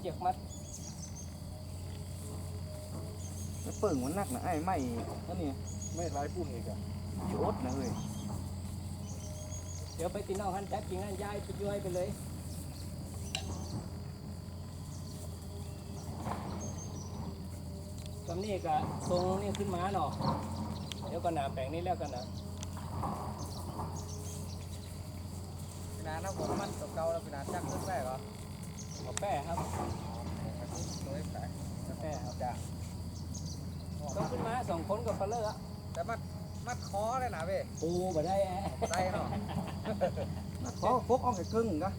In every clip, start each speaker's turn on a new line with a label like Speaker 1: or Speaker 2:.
Speaker 1: เจียกมัด
Speaker 2: แล้วเปิ่งมันหนักนะไอ้ไม่นั่นนี่
Speaker 3: ไม่ร้ายปุ่นอีกอะ
Speaker 2: พี่โอ๊ตนะเฮ้ย
Speaker 1: เดี๋ยวไปตีน้องหันจัดกินงานย้ายไปย้อยไปเลยสำนี่ก็ทรงนี่ขึ้นมาเนาะเดี๋ยวก็หนาแปลงนี้แล้วกันนะ
Speaker 2: พี่นาน้ำผมมันตกเก่าแล้วพี่นาจักขึ้นได้เหรอ
Speaker 1: กาแฟครับ
Speaker 2: เลยแต่
Speaker 1: กาแฟครับ
Speaker 2: จ้ะ
Speaker 1: ต้องขึ้นมาสองคนกับปลาเลอะ
Speaker 2: แต่มัดมัดคอเลยนะเว้ย
Speaker 1: ปูบ่ได้แอะ
Speaker 2: ได้เนาะมัดคอพกเออกไปครึ่งก็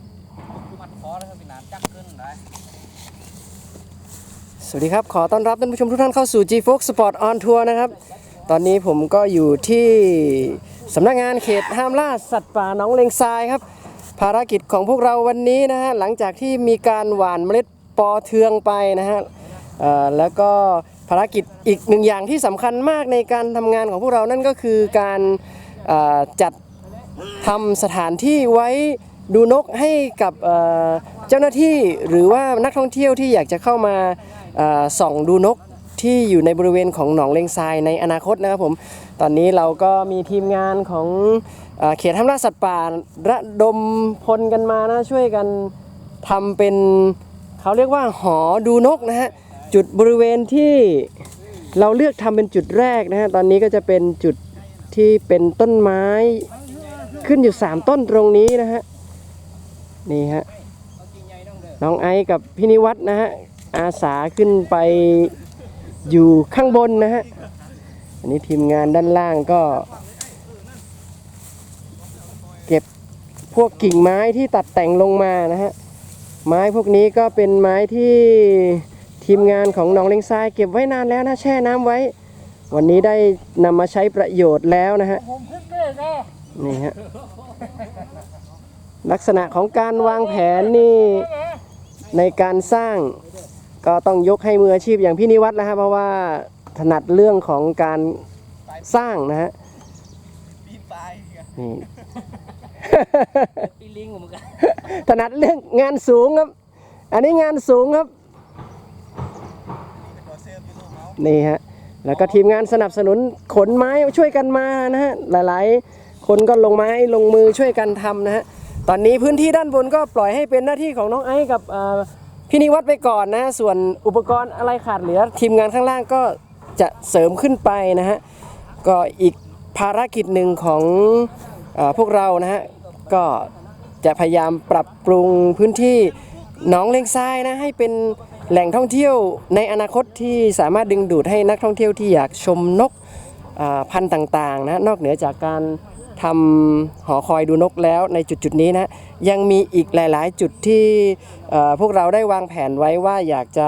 Speaker 2: มัดคอแล้วครับพี่นาจักขึ้นได้
Speaker 4: สวัสดีครับ ขอต้อนรับท่านผู้ชมทุกท่านเข้าสู่ G Fox Sport on Tour นะครับ ตอนนี้ผมก็อยู่ที่สำนักงานเขตห้ามล่าสัตว์ป่าหนองเลงทรายครับ ภารกิจของพวกเราวันนี้นะฮะหลังจากที่มีการหว่านเมล็ดปอเทืองไปนะฮะแล้วก็ภารกิจอีกหนึ่งอย่างที่สำคัญมากในการทำงานของพวกเรานั่นก็คือการจัดทำสถานที่ไว้ดูนกให้กับเจ้าหน้าที่หรือว่านักท่องเที่ยวที่อยากจะเข้ามาส่องดูนกที่อยู่ในบริเวณของหนองเลงทรายในอนาคตนะครับผม ตอนนี้เราก็มีทีมงานของ เขตห้ามล่าสัตว์ป่าระดมพลกันมานะช่วยกันทำเป็นเขาเรียกว่าหอดูนกนะฮะจุดบริเวณที่เราเลือกทำเป็นจุดแรกนะฮะตอนนี้ก็จะเป็นจุดที่เป็นต้นไม้ขึ้นอยู่ 3 ต้นตรงนี้นะฮะนี่ฮะ
Speaker 1: น้องเด้อ
Speaker 4: น้องไอกับพี่นิวัฒนะฮะอาสาขึ้นไปอยู่ข้างบนนะฮะอันนี้ทีมงานด้านล่างก็ เก็บพวกกิ่งไม้ที่ตัดแต่งลงมานะฮะ ไม้พวกนี้ก็เป็นไม้ที่ทีมงานของหนองเลงทรายเก็บไว้นานแล้วนะแช่น้ำไว้ วันนี้ได้นำมาใช้ประโยชน์แล้วนะฮะนี่ฮะลักษณะของการวางแผนนี่ในการสร้างก็ต้องยกให้มืออาชีพอย่างพี่นิวัฒน์นะฮะเพราะว่าถนัดเรื่องของการสร้างนะฮะ
Speaker 2: ปีน ปีลิ
Speaker 1: งเหมือนกัน
Speaker 4: ถนัดเรื่องงานสูงครับ อันนี้งานสูงครับ นี่ฮะ แล้วก็ทีมงานสนับสนุนขนไม้ช่วยกันมานะฮะ หลายๆ คนก็ลงไม้ลงมือช่วยกันทำนะฮะ ตอนนี้พื้นที่ด้านบนก็ปล่อยให้เป็นหน้าที่ของน้องไอ้กับพี่นิวัฒน์ไปก่อนนะ ส่วนอุปกรณ์อะไรขาดเหลือ ทีมงานข้างล่างก็จะเสริมขึ้นไปนะฮะ ก็อีกภารกิจหนึ่งของอพวกเรานะฮะ ก็จะพยายามปรับปรุงพื้นที่หนองเลงทรายนะให้เป็นแหล่งท่องเที่ยวในอนาคตที่สามารถดึงดูดให้นักท่องเที่ยวที่อยากชมนกพันธุ์ต่างๆนะนอกเหนือจากการทำหอคอยดูนกแล้วในจุดๆนี้นะยังมีอีกหลายๆ จุดที่พวกเราได้วางแผนไว้ว่าอยากจะ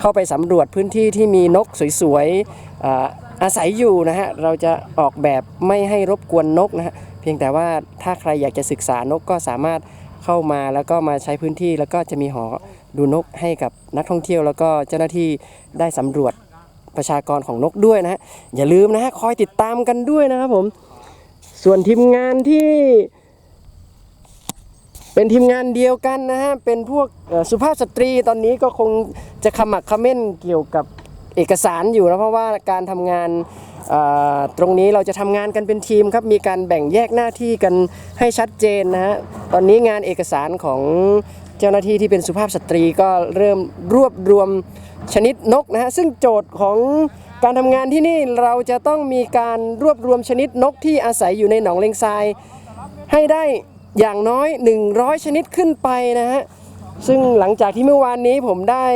Speaker 4: เข้าไปสำรวจพื้นที่ที่มีนกสวยๆอาอาศัยอยู่นะฮะเราจะออกแบบไม่ให้รบกวนนกนะฮะ เพียงแต่ว่าถ้าใครอยากจะศึกษานกก็สามารถเข้ามาแล้วก็มาใช้พื้นที่แล้วก็จะมีหอดูนกให้กับนักท่องเที่ยว แล้วก็เจ้าหน้าที่ได้สำรวจประชากรของนกด้วยนะฮะอย่าลืมนะฮะคอยติดตามกันด้วยนะครับผม ส่วนทีมงานที่ เป็นทีมงานเดียวกันนะฮะเป็นพวกสุภาพสตรีตอนนี้ก็คงจะขมักขม้นเกี่ยวกับเอกสารอยู่นะเพราะว่าการทำงาน ตรงนี้เราจะทำงานกันเป็นทีมครับมีการแบ่งแยกหน้าที่กันให้ชัดเจนนะฮะตอนนี้งานเอกสารของเจ้าหน้าที่ที่เป็นสุภาพสตรีก็เริ่มรวบรวมชนิดนกนะฮะซึ่งโจทย์ของการทำงานที่นี่เราจะต้องมีการรวบรวมชนิดนกที่อาศัยอยู่ในหนองเลงทราย ให้ได้อย่างน้อย 100 ชนิดขึ้นไปนะฮะซึ่งหลังจากที่เมื่อวานนี้ผมได้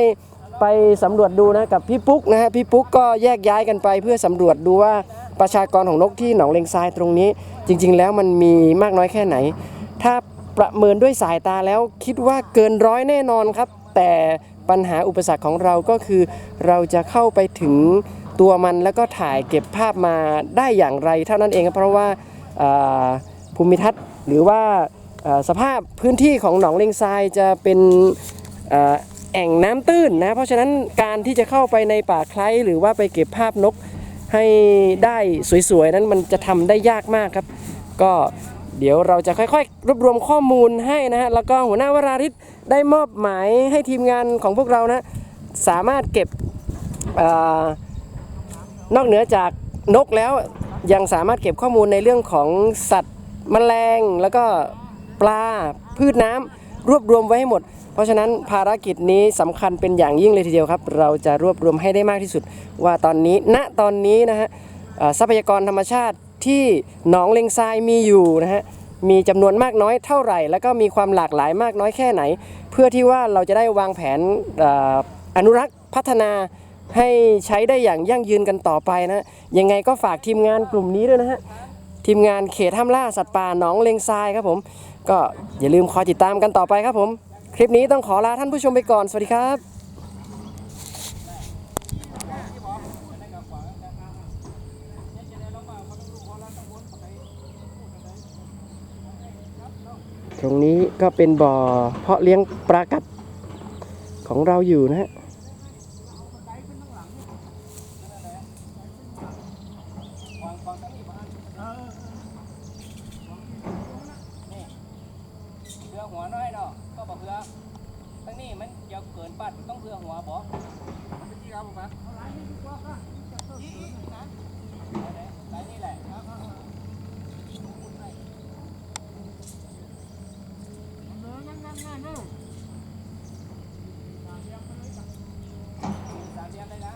Speaker 4: ไปสำรวจดูนะกับพี่ปุ๊กนะฮะพี่ปุ๊กก็แยกย้ายกันไปเพื่อสำรวจดูว่าประชากรของนกที่หนองเลงทรายตรงนี้ จริง ๆ แล้วมันมีมากน้อยแค่ไหน ถ้าประเมินด้วยสายตาแล้วคิดว่าเกินร้อยแน่นอนครับ แต่ปัญหาอุปสรรคของเราก็คือ เราจะเข้าไปถึงตัวมันแล้วก็ถ่ายเก็บภาพมาได้อย่างไร เท่านั้นเองครับเพราะว่าภูมิทัศน์หรือว่าสภาพพื้นที่ของหนองเลงทรายจะเป็น แอ่งน้ำตื้นนะ เพราะฉะนั้นการที่จะเข้าไปในป่าไคล้หรือว่าไปเก็บภาพนกให้ได้สวยๆ นั้นมันจะทำได้ยากมากครับ ก็เดี๋ยวเราจะค่อยๆ รวบรวมข้อมูลให้นะฮะแล้วก็หัวหน้าวราริศได้มอบหมายให้ทีมงานของพวกเรานะสามารถเก็บอนอกเหนือจากนกแล้วยังสามารถเก็บข้อมูลในเรื่องของสัตว์แมลงแล้วก็ปลาพืชน้ำรวบรวมไว้ให้หมด เพราะฉะนั้นภารกิจนี้สำคัญเป็นอย่างยิ่งเลยทีเดียวครับ เราจะรวบรวมให้ได้มากที่สุด ว่าตอนนี้ณตอนนี้นะฮะทรัพยากรธรรมชาติที่หนองเลงทรายมีอยู่นะฮะมีจำนวนมากน้อยเท่าไหร่ แล้วก็มีความหลากหลายมากน้อยแค่ไหน เพื่อที่ว่าเราจะได้วางแผนอออนุรักษ์พัฒนาให้ใช้ได้อย่างยั่งยืนกันต่อไปนะยังไงก็ฝากทีมงานกลุ่มนี้ด้วยนะฮะทีมงานเขตห้ามล่าสัตว์ป่าหนองเลงทรายครับผม ก็อย่าลืมคอยติดตามกันต่อไปครับผม คลิปนี้ต้องขอลาท่านผู้ชมไปก่อน สวัสดีครับตรงนี้ก็เป็นบ่อเพาะเลี้ยงปลากัดของเราอยู่นะฮะ
Speaker 1: ผื่อหัวน้อยเนาะก็บอกเผื่อทั้งนี้มันเดี๋เกินปัดต้องเผื่อหัวบอกเมื่อกี้ครับผมครับไานนี่แหละครับเดินนั่นนั่นนั่นนั่สามเดียมเลยนะ